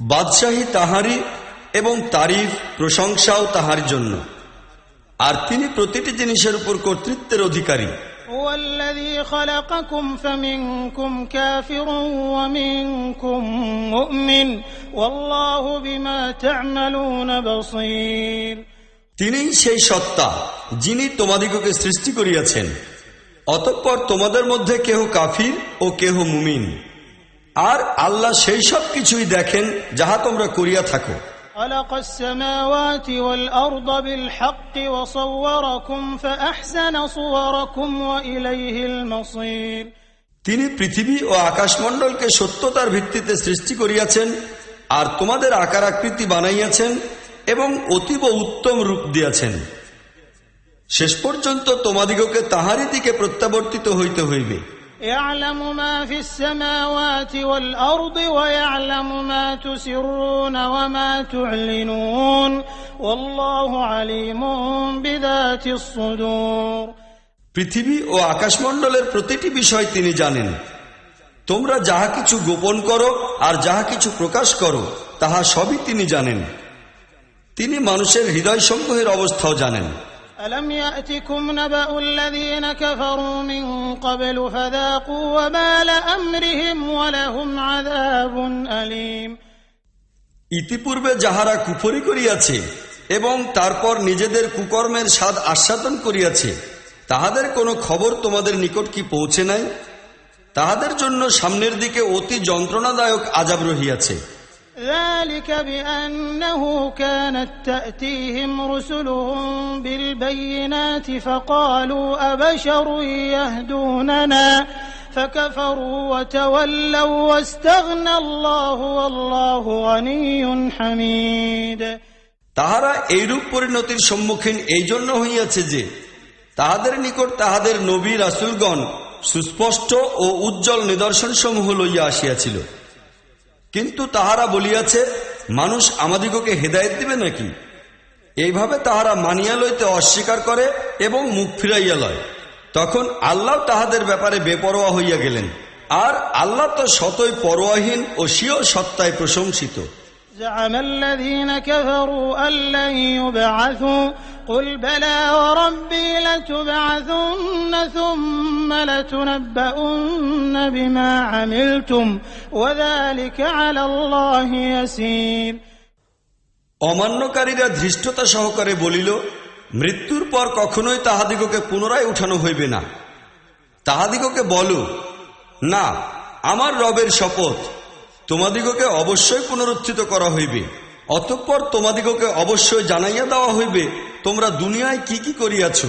বাদশাহী তাহারি এবং তারিফ প্রশংসাও তাহার জন্য। আর তিনি প্রতিটি জিনিসের উপর কর্তৃত্বের অধিকারী। তিনি সেই সত্তা যিনি তোমাদিগকে সৃষ্টি করিয়াছেন। অতঃপর তোমাদের মধ্যে কেহ কাফির ও কেহ মুমিন। আর আল্লাহ সেই সব কিছুই দেখেন যাহা তোমরা করিয়া থাকো। তিনি পৃথিবী ও আকাশমণ্ডলকে সত্যতার ভিত্তিতে সৃষ্টি করিয়াছেন আর তোমাদের আকার আকৃতি বানাইয়াছেন এবং অতীব উত্তম রূপ দিয়াছেন। শেষ পর্যন্ত তোমাদিগকে তাহারই দিকে প্রত্যাবর্তিত হইতে হইবে। يعلم ما في السماوات والأرض ويعلم ما تسرون وما تعلنون والله عليم بذات الصدور পৃথিবী ও আকাশমণ্ডলের প্রতিটি বিষয় তিনি জানেন তোমরা যাহা কিছু গোপন করো আর যাহা কিছু প্রকাশ করো তাহা সবই তিনি জানেন তিনি মানুষের হৃদয়সমূহের অবস্থাও জানেন ألم يأتكم نبأ الذين كفروا من قبل فذاقوا وبال أمرهم ولهم عذاب أليم ইতিপূর্বে যাহারা কুফরি করিয়াছে এবং তারপর নিজেদের কুকর্মের স্বাদ আস্বাদন করিয়াছে তাহাদের কোনো খবর তোমাদের নিকট কি পৌঁছে নাই তাহাদের জন্য সামনের দিকে অতি যন্ত্রণাদায়ক আজাব রহিয়াছে ذلك بأنه كانت تأتيهم رسلهم بالبينات فقالوا أبشر يهدوننا فكفروا وتولوا واستغنى الله والله غني حميد তাহারা এইরূপ পরিণতির সম্মুখীন এই জন্য হইয়াছে যে তাহাদের নিকট তাহাদের নবী রাসুলগণ সুস্পষ্ট ও উজ্জ্বল নিদর্শনসমূহ লইয়া আসিয়াছিল কিন্তু তাহারা বলিয়াছে মানুষ আমাদিগকে হেদায়েত দিবে নাকি এইভাবে তাহারা মানিয়া লইতে অস্বীকার করে এবং মুখ ফিরাইয়া লয় তখন আল্লাহ তাহাদের ব্যাপারে বেপরোয়া হইয়া গেলেন আর আল্লাহ তো শতই পরোয়াহীন ও স্বীয় সত্তায় প্রশংসিত زعم الذين كفروا أن لن يبعثوا قل بلى وربي لتبعثن ثم لتنبؤن بما عملتم وذلك على الله يسير অমান্যকারীরা ধৃষ্টতা সহকারে বলিল মৃত্যুর পর কখনোই তাহাদিগকে পুনরায় উঠানো হইবে না তাহাদিগকে বলো না আমার রবের শপথ তোমাদিগকে অবশ্যই পুনরুত্থিত করা হইবে অতঃপর তোমাদিগকে অবশ্যই জানাইয়া দেওয়া হইবে তোমরা দুনিয়ায় কি কি করিয়াছ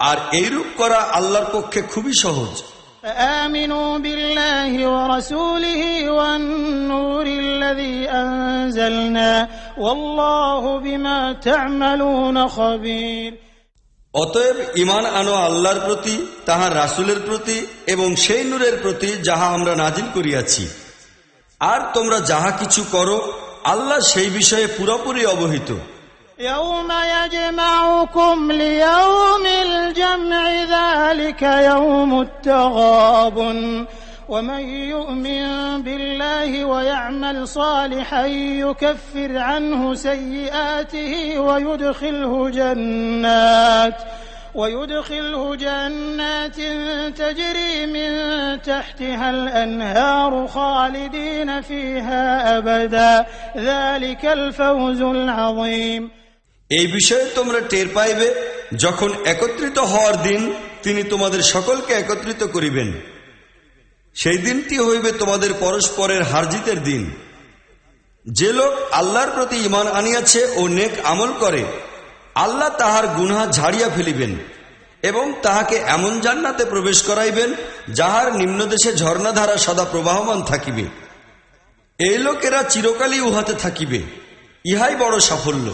আর এইরূপ করা আল্লাহর পক্ষে খুবই সহজ فآمنوا بالله ورسوله والنور الذي أنزلنا والله بما تعملون خبير অতএব ইমান আনো আল্লাহর প্রতি তাহার রাসুলের প্রতি এবং সেই নূরের প্রতি যাহা আমরা নাজিল করিয়াছি আর তোমরা যাহা কিছু করো আল্লাহ সেই বিষয়ে পুরোপুরি অবহিত يوم يجمعكم ليوم الجمع ذلك يوم التغابن. ومن يؤمن بالله ويعمل صالحا يكفر عنه سيئاته ويدخله جنات ويدخله جنات تجري من تحتها الأنهار خالدين فيها أبدا. ذلك الفوز العظيم. এই বিষয়ে তোমরা টের পাইবে, যখন একত্রিত হওয়ার দিন তিনি তোমাদের সকলকে একত্রিত করিবেন। সেই দিনটি হইবে তোমাদের পরস্পরের হারজিতের দিন। যে লোক আল্লাহর প্রতি ইমান আনিয়াছে ও নেক আমল করে, আল্লাহ তাহার গুনহা ঝাড়িয়া ফেলিবেন এবং তাহাকে এমন জান্নাতে প্রবেশ করাইবেন, যাহার নিম্নদেশে ঝর্ণাধারা সদা প্রবাহমান থাকিবে। এই লোকেরা চিরকালই উহাতে থাকিবে, ইহাই বড় সাফল্য।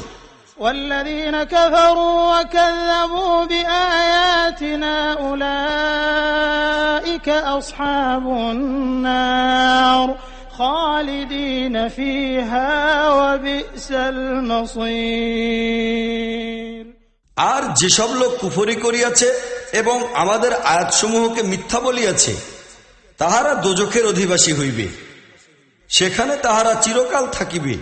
والذين كفروا وكذبوا بآياتنا أولئك أصحاب النار خالدين فيها وبئس المصير আর যেসব লোক কুফরি করিয়াছে এবং আমাদের আয়াতসমূহকে মিথ্যা বলিয়াছে তাহারা দোজখের অধিবাসী হইবে সেখানে তাহারা চিরকাল থাকিবে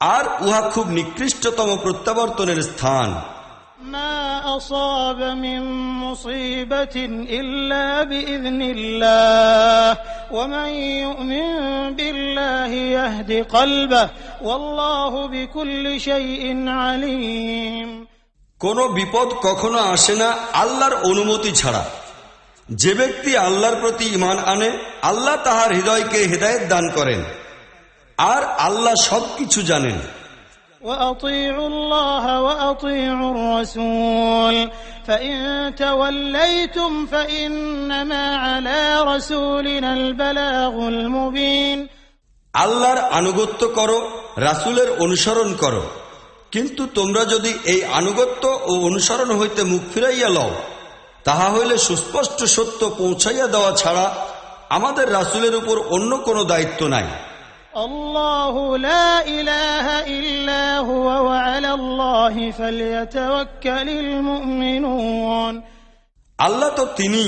আর উহা খুব নিকৃষ্টতম প্রত্যাবর্তনের স্থান ما أصاب من مصيبة إلا بإذن الله ومن يؤمن بالله يهد قلبه والله بكل شيء عليم কোনো বিপদ কখনো আসে না আল্লাহর অনুমতি ছাড়া যে ব্যক্তি আল্লাহর প্রতি ইমান আনে আল্লাহ তাহার হৃদয়কে হেদায়েত দান করেন আর আল্লাহ সবকিছু জানেন وأطيعوا الله وأطيعوا الرسول فإن توليتم فإنما على رسولنا البلاغ المبين আল্লাহর আনুগত্য করো রাসূলের অনুসরণ করো কিন্তু তোমরা যদি এই আনুগত্য ও অনুসরণ হইতে মুখ ফিরাইয়া লও তাহা হইলে সুস্পষ্ট সত্য পৌঁছাইয়া দেওয়া ছাড়া আমাদের রাসূলের উপর অন্য কোনো দায়িত্ব নাই الله لا إله إلا هو وعلى الله فليتوكل المؤمنون আল্লাহ তো তিনি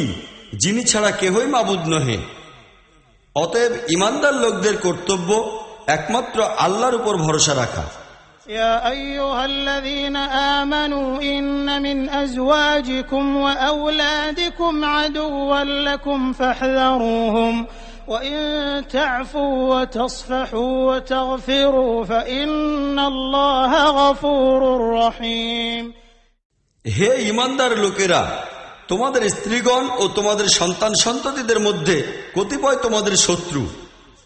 যিনি ছাড়া কেহই মাবুদ নহে অতএব ইমানদার লোকদের কর্তব্য একমাত্র আল্লাহর উপর ভরসা রাখা يا أيها الذين آمنوا إن من أزواجكم وأولادكم عدوا لكم فاحذروهم وإن تعفوا وتصفحوا وتغفروا فإن الله غفور رحيم হে ইমানদার লোকেরা তোমাদের স্ত্রীগণ ও তোমাদের সন্তান সন্ততিদের মধ্যে কতিপয় তোমাদের শত্রু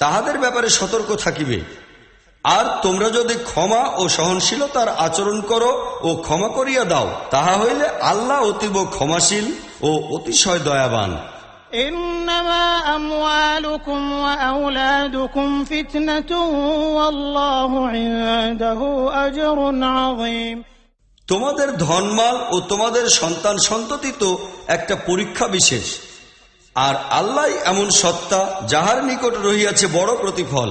তাহাদের ব্যাপারে সতর্ক থাকিবে আর তোমরা যদি ক্ষমা ও সহনশীলতার আচরণ করো ও ক্ষমা করিয়া দাও তাহা হইলে আল্লাহ অতীব ক্ষমাশীল ও অতিশয় দয়াবান إنما أموالكم وأولادكم فتنة والله عنده أجر عظيم তোমাদের ধনমাল ও তোমাদের সন্তান সন্ততি তো একটা পরীক্ষা বিশেষ আর আল্লাহ এমন সত্তা যাহার নিকট রহিয়াছে বড় প্রতিফল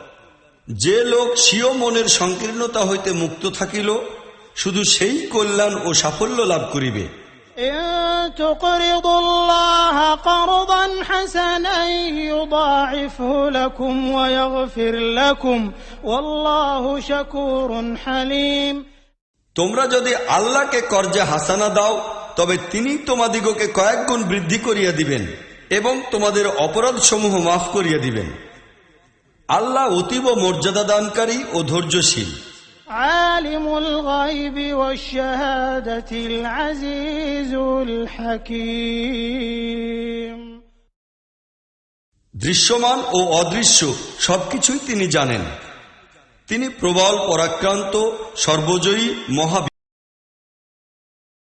যে লোক স্বীয় মনের সংকীর্ণতা হইতে মুক্ত থাকিল শুধু সেই কল্যাণ ও সাফল্য লাভ করিবে। তোমরা যদি আল্লাহকে কর্জা হাসানা দাও তবে তিনি তোমাদিগকে কয়েক গুণ বৃদ্ধি করিয়া দিবেন এবং তোমাদের অপরাধ সমূহ মাফ করিয়া দিবেন। আল্লাহ অতীব মর্যাদা দানকারী ও ধৈর্যশীল। দৃশ্যমান ও অদৃশ্য সবকিছুই তিনি জানেন। তিনি প্রবল পরাক্রান্ত সর্বজয়ী মহাবি